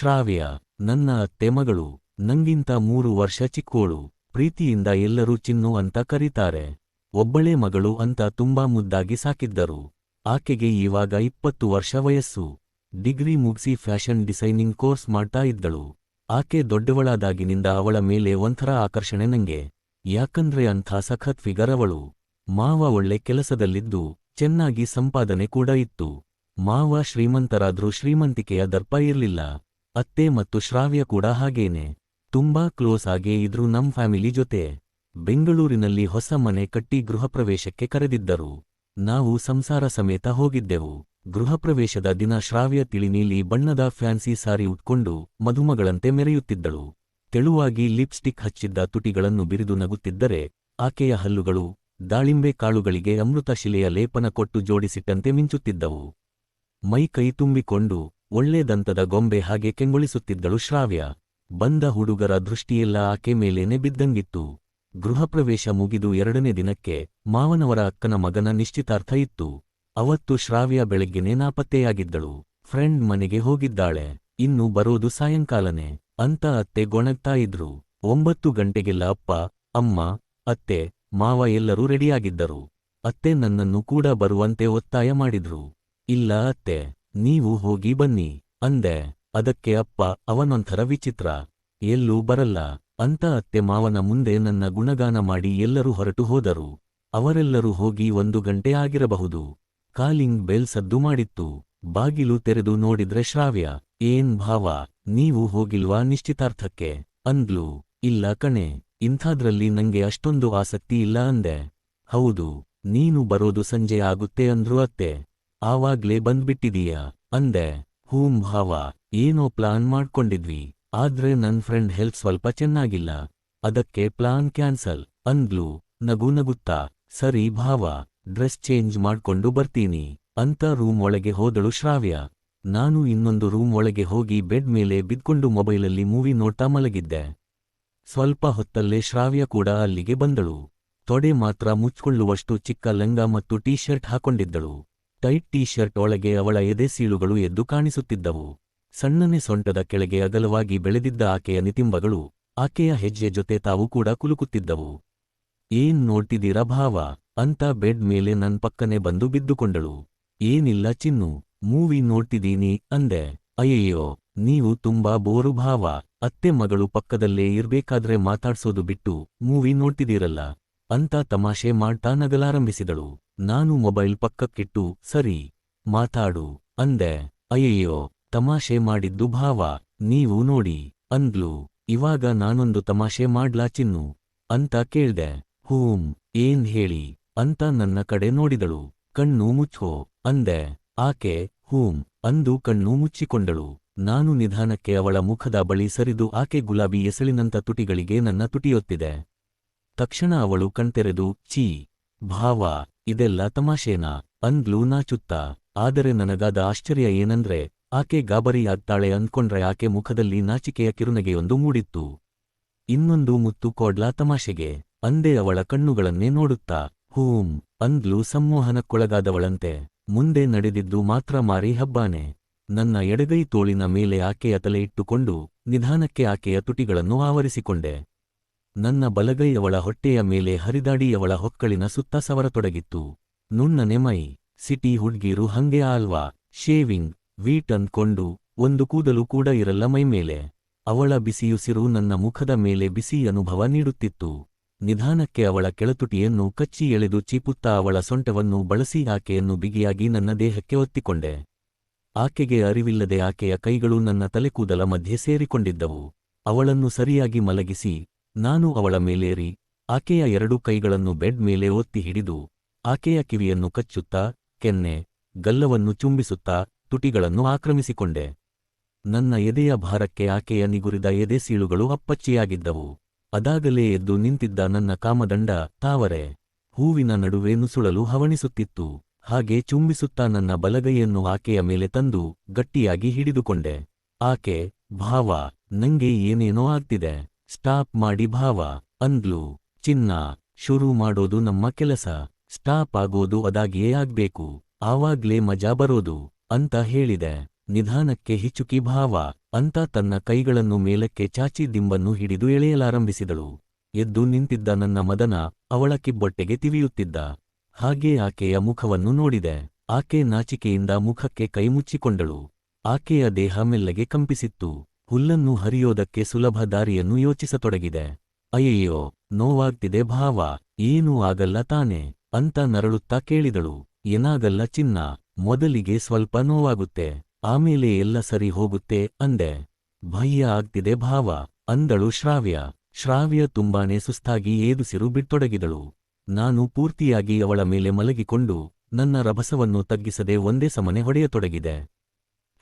ಶ್ರಾವ್ಯ, ನನ್ನ ಅತ್ತೆ ಮಗಳು ನಂಗಿಂತ ಮೂರು ವರ್ಷ ಚಿಕ್ಕೋಳು, ಪ್ರೀತಿಯಿಂದ ಎಲ್ಲರೂ ಚಿನ್ನು ಅಂತ ಕರೀತಾರೆ. ಒಬ್ಬಳೇ ಮಗಳು ಅಂತ ತುಂಬಾ ಮುದ್ದಾಗಿ ಸಾಕಿದ್ದರು. ಆಕೆಗೆ ಇವಾಗ ಇಪ್ಪತ್ತು ವರ್ಷ ವಯಸ್ಸು. ಡಿಗ್ರಿ ಮುಗಿಸಿ ಫ್ಯಾಷನ್ ಡಿಸೈನಿಂಗ್ ಕೋರ್ಸ್ ಮಾಡ್ತಾ ಇದ್ದಳು. ಆಕೆ ದೊಡ್ಡವಳಾದಾಗಿನಿಂದ ಅವಳ ಮೇಲೆ ಒಂಥರ ಆಕರ್ಷಣೆ ನಂಗೆ. ಯಾಕಂದ್ರೆ ಅಂಥ ಸಖತ್ ಫಿಗರ್ ಅವಳು. ಮಾವ ಒಳ್ಳೆ ಕೆಲಸದಲ್ಲಿದ್ದು, ಚೆನ್ನಾಗಿ ಸಂಪಾದನೆ ಕೂಡ ಇತ್ತು. ಮಾವ ಶ್ರೀಮಂತರಾದ್ರೂ ಶ್ರೀಮಂತಿಕೆಯ ದರ್ಪ ಇರ್ಲಿಲ್ಲ. ಅತ್ತೆ ಮತ್ತು ಶ್ರಾವ್ಯ ಕೂಡ ಹಾಗೇನೆ. ತುಂಬಾ ಕ್ಲೋಸ್ ಆಗೇ ಇದ್ರು ನಮ್ ಫ್ಯಾಮಿಲಿ ಜೊತೆ. ಬೆಂಗಳೂರಿನಲ್ಲಿ ಹೊಸ ಮನೆ ಕಟ್ಟಿ ಗೃಹಪ್ರವೇಶಕ್ಕೆ ಕರೆದಿದ್ದರು. ನಾವು ಸಂಸಾರ ಸಮೇತ ಹೋಗಿದ್ದೆವು. ಗೃಹಪ್ರವೇಶದ ದಿನ ಶ್ರಾವ್ಯ ತಿಳಿನೀಲಿ ಬಣ್ಣದ ಫ್ಯಾನ್ಸಿ ಸಾರಿ ಉಟ್ಕೊಂಡು ಮಧುಮಗಳಂತೆ ಮೆರೆಯುತ್ತಿದ್ದಳು. ತೆಳುವಾಗಿ ಲಿಪ್ಸ್ಟಿಕ್ ಹಚ್ಚಿದ್ದ ತುಟಿಗಳನ್ನು ಬಿರಿದು ನಗುತ್ತಿದ್ದರೆ ಆಕೆಯ ಹಲ್ಲುಗಳು, ದಾಳಿಂಬೆ ಕಾಳುಗಳಿಗೆ ಅಮೃತ ಶಿಲೆಯ ಲೇಪನ ಕೊಟ್ಟು ಜೋಡಿಸಿಟ್ಟಂತೆ ಮಿಂಚುತ್ತಿದ್ದವು. ಮೈ ಕೈ ತುಂಬಿಕೊಂಡು ಒಳ್ಳೆ ದಂತದ ಗೊಂಬೆ ಹಾಗೆ ಕೆಂಗೊಳಿಸುತ್ತಿದ್ದಳು ಶ್ರಾವ್ಯ. ಬಂದ ಹುಡುಗರ ದೃಷ್ಟಿಯೆಲ್ಲ ಆಕೆ ಮೇಲೇನೆ ಬಿದ್ದಂಗಿತ್ತು. ಗೃಹಪ್ರವೇಶ ಮುಗಿದು ಎರಡನೇ ದಿನಕ್ಕೆ ಮಾವನವರ ಅಕ್ಕನ ಮಗನ ನಿಶ್ಚಿತಾರ್ಥ ಇತ್ತು. ಅವತ್ತು ಶ್ರಾವ್ಯ ಬೆಳಗ್ಗೆನೇ ನಾಪತ್ತೆಯಾಗಿದ್ದಳು. ಫ್ರೆಂಡ್ ಮನೆಗೆ ಹೋಗಿದ್ದಾಳೆ. ಇನ್ನು ಬರೋದು ಸಾಯಂಕಾಲನೆ. ಅಂತ ಅತ್ತೆ ಗೊಣಗ್ತಾ ಇದ್ರು. ಒಂಬತ್ತು ಗಂಟೆಗೆಲ್ಲ ಅಪ್ಪ, ಅಮ್ಮ, ಅತ್ತೆ, ಮಾವ ಎಲ್ಲರೂ ರೆಡಿಯಾಗಿದ್ದರು. ಅತ್ತೆ ನನ್ನನ್ನು ಕೂಡ ಬರುವಂತೆ ಒತ್ತಾಯ ಮಾಡಿದ್ರು. ಇಲ್ಲ ಅತ್ತೆ. ನೀವು ಹೋಗಿ ಬನ್ನಿ, ಅಂದೆ, ಅದಕ್ಕೆ ಅಪ್ಪ, ಅವನೊಂಥರ ವಿಚಿತ್ರ. ಎಲ್ಲೂ ಬರಲ್ಲ, ಅಂತ ಅತ್ತೆ ಮಾವನ ಮುಂದೆ ನನ್ನ ಗುಣಗಾನ ಮಾಡಿ ಎಲ್ಲರೂ ಹೊರಟು ಹೋದರು. ಅವರೆಲ್ಲರೂ ಹೋಗಿ ಒಂದು ಗಂಟೆ ಆಗಿರಬಹುದು. ಕಾಲಿಂಗ್ ಬೆಲ್ ಸದ್ದು ಮಾಡಿತ್ತು. ಬಾಗಿಲು ತೆರೆದು ನೋಡಿದ್ರೆ ಶ್ರಾವ್ಯ, ಏನ್ ಭಾವ, ನೀವು ಹೋಗಿಲ್ವಾ ನಿಶ್ಚಿತಾರ್ಥಕ್ಕೆ? ಅಂದ್ಲು. ಇಲ್ಲ ಕಣೆ, ಇಂಥಾದ್ರಲ್ಲಿ ನಂಗೆ ಅಷ್ಟೊಂದು ಆಸಕ್ತಿ ಇಲ್ಲ ಅಂದೆ. ಹೌದು, ನೀನು ಬರೋದು ಸಂಜೆ ಆಗುತ್ತೆ, ಅಂದ್ರು ಅತ್ತೆ. ಆವಾಗ್ಲೇ ಬಂದ್ಬಿಟ್ಟಿದೀಯಾ? ಅಂದೆ, ಹೂಂ ಭಾವ, ಏನೋ ಪ್ಲಾನ್ ಮಾಡ್ಕೊಂಡಿದ್ವಿ, ಆದ್ರೆ ನನ್ ಫ್ರೆಂಡ್ ಹೆಲ್ತ್ ಸ್ವಲ್ಪ ಚೆನ್ನಾಗಿಲ್ಲ, ಅದಕ್ಕೆ ಪ್ಲಾನ್ ಕ್ಯಾನ್ಸಲ್, ಅಂದ್ಲು, ನಗು ನಗುತ್ತಾ, ಸರಿ ಭಾವ, ಡ್ರೆಸ್ ಚೇಂಜ್ ಮಾಡ್ಕೊಂಡು ಬರ್ತೀನಿ, ಅಂತ ರೂಮ್ ಒಳಗೆ ಹೋದಳು ಶ್ರಾವ್ಯ, ನಾನು ಇನ್ನೊಂದು ರೂಮ್ ಒಳಗೆ ಹೋಗಿ ಬೆಡ್ ಮೇಲೆ ಬಿದ್ಕೊಂಡು ಮೊಬೈಲಲ್ಲಿ ಮೂವಿ ನೋಡ್ತಾ ಮಲಗಿದ್ದೆ. ಸ್ವಲ್ಪ ಹೊತ್ತಲ್ಲೇ ಶ್ರಾವ್ಯ ಕೂಡ ಅಲ್ಲಿಗೆ ಬಂದಳು, ತೊಡೆ ಮಾತ್ರ ಮುಚ್ಕೊಳ್ಳುವಷ್ಟು ಚಿಕ್ಕ ಲಂಗ ಮತ್ತು ಟೀ ಶರ್ಟ್ ಹಾಕೊಂಡಿದ್ದಳು ಟೈಟ್ ಟೀ ಶರ್ಟ್ ಒಳಗೆ ಅವಳ ಎದೆ ಸೀಳುಗಳು ಎದ್ದು ಕಾಣಿಸುತ್ತಿದ್ದವು. ಸಣ್ಣನೆ ಸೊಂಟದ ಕೆಳಗೆ ಅಗಲವಾಗಿ ಬೆಳೆದಿದ್ದ ಆಕೆಯ ನಿತಿಂಬಗಳು, ಆಕೆಯ ಹೆಜ್ಜೆ ಜೊತೆ ತಾವು ಕೂಡ ಕುಲುಕುತ್ತಿದ್ದವು. ಏನ್ ನೋಡ್ತಿದ್ದೀರಾ ಭಾವ? ಅಂತ ಬೆಡ್ ಮೇಲೆ ನನ್ ಪಕ್ಕನೆ ಬಂದು ಬಿದ್ದುಕೊಂಡಳು. ಏನಿಲ್ಲ ಚಿನ್ನು, ಮೂವಿ ನೋಡ್ತಿದ್ದೀನಿ ಅಂದೆ. ಅಯ್ಯಯ್ಯೋ, ನೀವು ತುಂಬಾ ಬೋರು ಭಾವ. ಅತ್ತೆ ಮಗಳು ಪಕ್ಕದಲ್ಲೇ ಇರ್ಬೇಕಾದ್ರೆ ಮಾತಾಡ್ಸೋದು ಬಿಟ್ಟು ಮೂವಿ ನೋಡ್ತಿದ್ದೀರಲ್ಲ, ಅಂತ ತಮಾಷೆ ಮಾಡ್ತಾ ನಗಲಾರಂಭಿಸಿದಳು. ನಾನು ಮೊಬೈಲ್ ಪಕ್ಕಕ್ಕಿಟ್ಟು, ಸರಿ, ಮಾತಾಡು, ಅಂದೆ, ಅಯ್ಯಯ್ಯೋ, ತಮಾಷೆ ಮಾಡಿದ್ದು ಭಾವ, ನೀವು ನೋಡಿ, ಅಂದ್ಲು, ಇವಾಗ ನಾನೊಂದು ತಮಾಷೆ ಮಾಡ್ಲಾ ಚಿನ್ನು, ಅಂತ ಕೇಳ್ದೆ, ಹೂಂ, ಏನ್ ಹೇಳಿ, ಅಂತ ನನ್ನ ಕಡೆ ನೋಡಿದಳು, ಕಣ್ಣು ಮುಚ್ಚೋ ಅಂದೆ, ಆಕೆ, ಹೂಂ, ಅಂದು ಕಣ್ಣು ಮುಚ್ಚಿಕೊಂಡಳು, ನಾನು ನಿಧಾನಕ್ಕೆ ಅವಳ ಮುಖದ ಬಳಿ ಸರಿದು ಆಕೆ ಗುಲಾಬಿ ಎಸಳಿನಂತ ತುಟಿಗಳಿಗೆ ನನ್ನ ತುಟಿಯೊತ್ತಿದೆ. ತಕ್ಷಣ ಅವಳು ಕಣ್ತೆರೆದು, ಛೀ ಭಾವ, ಇದೆಲ್ಲ ತಮಾಷೇನಾ? ಅಂದ್ಲು ನಾಚುತ್ತಾ ಆದರೆ ನನಗಾದ ಆಶ್ಚರ್ಯ ಏನಂದ್ರೆ, ಆಕೆ ಗಾಬರಿಯಾಗ್ತಾಳೆ ಅಂದ್ಕೊಂಡ್ರೆ ಆಕೆ ಮುಖದಲ್ಲಿ ನಾಚಿಕೆಯ ಕಿರುನಗೆಯೊಂದು ಮೂಡಿತ್ತು. ಇನ್ನೊಂದು ಮುತ್ತು ಕೊಡ್ಲಾ ತಮಾಷೆಗೆ. ಅಂದೇ ಅವಳ ಕಣ್ಣುಗಳನ್ನೇ ನೋಡುತ್ತಾ. ಹೂಂ, ಅಂದ್ಲು ಸಂಮೋಹನಕ್ಕೊಳಗಾದವಳಂತೆ. ಮುಂದೆ ನಡೆದಿದ್ದು ಮಾತ್ರ ಮಾರಿ ಹಬ್ಬಾನೆ. ನನ್ನ ಎಡಗೈ ತೋಳಿನ ಮೇಲೆ ಆಕೆಯ ತಲೆ ಇಟ್ಟುಕೊಂಡು ನಿಧಾನಕ್ಕೆ ಆಕೆಯ ತುಟಿಗಳನ್ನು ಆವರಿಸಿಕೊಂಡೆ. ನನ್ನ ಬಲಗೈಯವಳ ಹೊಟ್ಟೆಯ ಮೇಲೆ ಹರಿದಾಡಿಯವಳ ಹೊಕ್ಕಳಿನ ಸುತ್ತ ಸವರತೊಡಗಿತ್ತು. ನುಣ್ಣನೆ ಮೈ ಸಿಟಿ ಹುಡ್ಗೀರು ಹಂಗೆ ಆಲ್ವಾ, ಶೇವಿಂಗ್, ವೀಟನ್ ಕೊಂಡು, ಒಂದು ಕೂದಲು ಕೂಡ ಇರಲ್ಲ ಮೈಮೇಲೆ ಅವಳ ಬಿಸಿಯುಸಿರು ನನ್ನ ಮುಖದ ಮೇಲೆ ಬಿಸಿ ಅನುಭವ ನೀಡುತ್ತಿತ್ತು. ನಿಧಾನಕ್ಕೆ ಅವಳ ಕೆಳತುಟಿಯನ್ನು ಕಚ್ಚಿ ಎಳೆದು ಚೀಪುತ್ತಾ ಅವಳ ಸೊಂಟವನ್ನು ಬಳಸಿ ಆಕೆಯನ್ನು ಬಿಗಿಯಾಗಿ ನನ್ನ ದೇಹಕ್ಕೆ ಒತ್ತಿಕೊಂಡೆ. ಆಕೆಗೆ ಅರಿವಿಲ್ಲದೆ ಆಕೆಯ ಕೈಗಳು ನನ್ನ ತಲೆಕೂದಲ ಮಧ್ಯೆ ಸೇರಿಕೊಂಡಿದ್ದವು. ಅವಳನ್ನು ಸರಿಯಾಗಿ ಮಲಗಿಸಿ ನಾನು ಅವಳ ಮೇಲೇರಿ, ಆಕೆಯ ಎರಡು ಕೈಗಳನ್ನು ಬೆಡ್ ಮೇಲೆ ಒತ್ತಿ ಹಿಡಿದು, ಆಕೆಯ ಕಿವಿಯನ್ನು ಕಚ್ಚುತ್ತಾ, ಕೆನ್ನೆ, ಗಲ್ಲವನ್ನು ಚುಂಬಿಸುತ್ತಾ, ತುಟಿಗಳನ್ನು ಆಕ್ರಮಿಸಿಕೊಂಡೆ. ನನ್ನ ಎದೆಯ ಭಾರಕ್ಕೆ ಆಕೆಯ ನಿಗುರಿದ ಎದೆ ಸೀಳುಗಳು ಅಪ್ಪಚ್ಚಿಯಾಗಿದ್ದವು. ಅದಾಗಲೇ ಎದ್ದು ನಿಂತಿದ್ದ ನನ್ನ ಕಾಮದಂಡ ತಾವರೆ. ಹೂವಿನ ನಡುವೆ ನುಸುಳಲು ಹವಣಿಸುತ್ತಿತ್ತು. ಹಾಗೆ ಚುಂಬಿಸುತ್ತಾ ನನ್ನ ಬಲಗೈಯನ್ನು ಆಕೆಯ ಮೇಲೆ ತಂದು ಗಟ್ಟಿಯಾಗಿ ಹಿಡಿದುಕೊಂಡೆ. ಆಕೆ, ಭಾವ, ನಂಗೆ ಏನೇನೋ ಆಗ್ತಿದೆ. ಸ್ಟಾಪ್ ಮಾಡಿ ಭಾವ, ಅಂದ್ಲು. ಚಿನ್ನ, ಶುರು ಮಾಡೋದು ನಮ್ಮ ಕೆಲಸ. ಸ್ಟಾಪ್ ಆಗೋದು ಅದಾಗಿಯೇ ಆಗ್ಬೇಕು. ಆವಾಗ್ಲೇ ಮಜಾ ಬರೋದು, ಅಂತ ಹೇಳಿದೆ. ನಿಧಾನಕ್ಕೆ ಹಿಚುಕಿ ಭಾವ, ಅಂತ ತನ್ನ ಕೈಗಳನ್ನು ಮೇಲಕ್ಕೆ ಚಾಚಿ ದಿಂಬನ್ನು ಹಿಡಿದು ಎಳೆಯಲಾರಂಭಿಸಿದಳು. ಎದ್ದು ನಿಂತಿದ್ದ ನನ್ನ ಮದನ, ಅವಳ ಕಿಬ್ಬೊಟ್ಟೆಗೆ ತಿವಿಯುತ್ತಿದ್ದ. ಹಾಗೆ ಆಕೆಯ ಮುಖವನ್ನು ನೋಡಿದೆ. ಆಕೆ ನಾಚಿಕೆಯಿಂದ ಮುಖಕ್ಕೆ ಕೈ ಮುಚ್ಚಿಕೊಂಡಳು. ಆಕೆಯ ದೇಹ ಮೆಲ್ಲಗೆ ಕಂಪಿಸಿತ್ತು. ಹುಲ್ಲನ್ನು ಹರಿಯೋದಕ್ಕೆ ಸುಲಭ ದಾರಿಯನ್ನು ಯೋಚಿಸತೊಡಗಿದೆ. ಅಯ್ಯಯ್ಯೋ, ನೋವಾಗ್ತಿದೆ ಭಾವ, ಏನೂ ಆಗಲ್ಲ ತಾನೆ, ಅಂತ ನರಳುತ್ತಾ ಕೇಳಿದಳು. ಏನಾಗಲ್ಲ ಚಿನ್ನ, ಮೊದಲಿಗೆ ಸ್ವಲ್ಪ ನೋವಾಗುತ್ತೆ, ಆಮೇಲೆ ಎಲ್ಲ ಸರಿ ಹೋಗುತ್ತೆ ಅಂದೆ. ಭಯ್ಯ ಆಗ್ತಿದೆ ಭಾವ, ಅಂದಳು ಶ್ರಾವ್ಯ. ಶ್ರಾವ್ಯ ತುಂಬಾನೇ ಸುಸ್ತಾಗಿ ಏದುಸಿರು ಬಿಟ್ಟೊಡಗಿದಳು. ನಾನು ಪೂರ್ತಿಯಾಗಿ ಅವಳ ಮೇಲೆ ಮಲಗಿಕೊಂಡು, ನನ್ನ ರಭಸವನ್ನು ತಗ್ಗಿಸದೆ ಒಂದೇ ಸಮನೆ ಹೊಡೆಯತೊಡಗಿದೆ.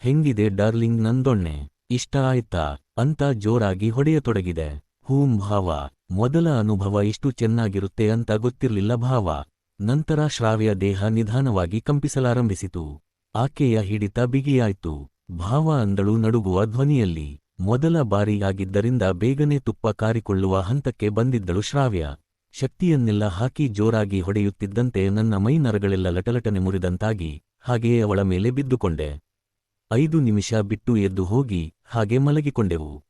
ಹೆಂಗಿದೆ ಡಾರ್ಲಿಂಗ್ ನಂದೊಣ್ಣೆ? ಇಷ್ಟ ಆಯ್ತಾ ಅಂತ ಜೋರಾಗಿ ಹೊಡೆಯತೊಡಗಿದೆ. ಹೂಂ ಭಾವ, ಮೊದಲ ಅನುಭವ ಇಷ್ಟು ಚೆನ್ನಾಗಿರುತ್ತೆ ಅಂತ ಗೊತ್ತಿರಲಿಲ್ಲ ಭಾವ. ನಂತರ ಶ್ರಾವ್ಯ ದೇಹ ನಿಧಾನವಾಗಿ ಕಂಪಿಸಲಾರಂಭಿಸಿತು. ಆಕೆಯ ಹಿಡಿತ ಬಿಗಿಯಾಯ್ತು. ಭಾವ ಅಂದಳು ನಡುಗುವ ಧ್ವನಿಯಲ್ಲಿ. ಮೊದಲ ಬಾರಿಯಾಗಿದ್ದರಿಂದ ಬೇಗನೆ ತುಪ್ಪ ಕಾರಿಕೊಳ್ಳುವ ಹಂತಕ್ಕೆ ಬಂದಿದ್ದಳು ಶ್ರಾವ್ಯ. ಶಕ್ತಿಯನ್ನೆಲ್ಲ ಹಾಕಿ ಜೋರಾಗಿ ಹೊಡೆಯುತ್ತಿದ್ದಂತೆ ನನ್ನ ಮೈ ನರಗಳೆಲ್ಲ ಲಟಲಟನೆ ಮುರಿದಂತಾಗಿ, ಹಾಗೆಯೇ ಅವಳ ಮೇಲೆ ಬಿದ್ದುಕೊಂಡೆ. ಐದು ನಿಮಿಷ ಬಿಟ್ಟು ಎದ್ದು ಹೋಗಿ ಹಾಗೆ ಮಲಗಿಕೊಂಡೆವು.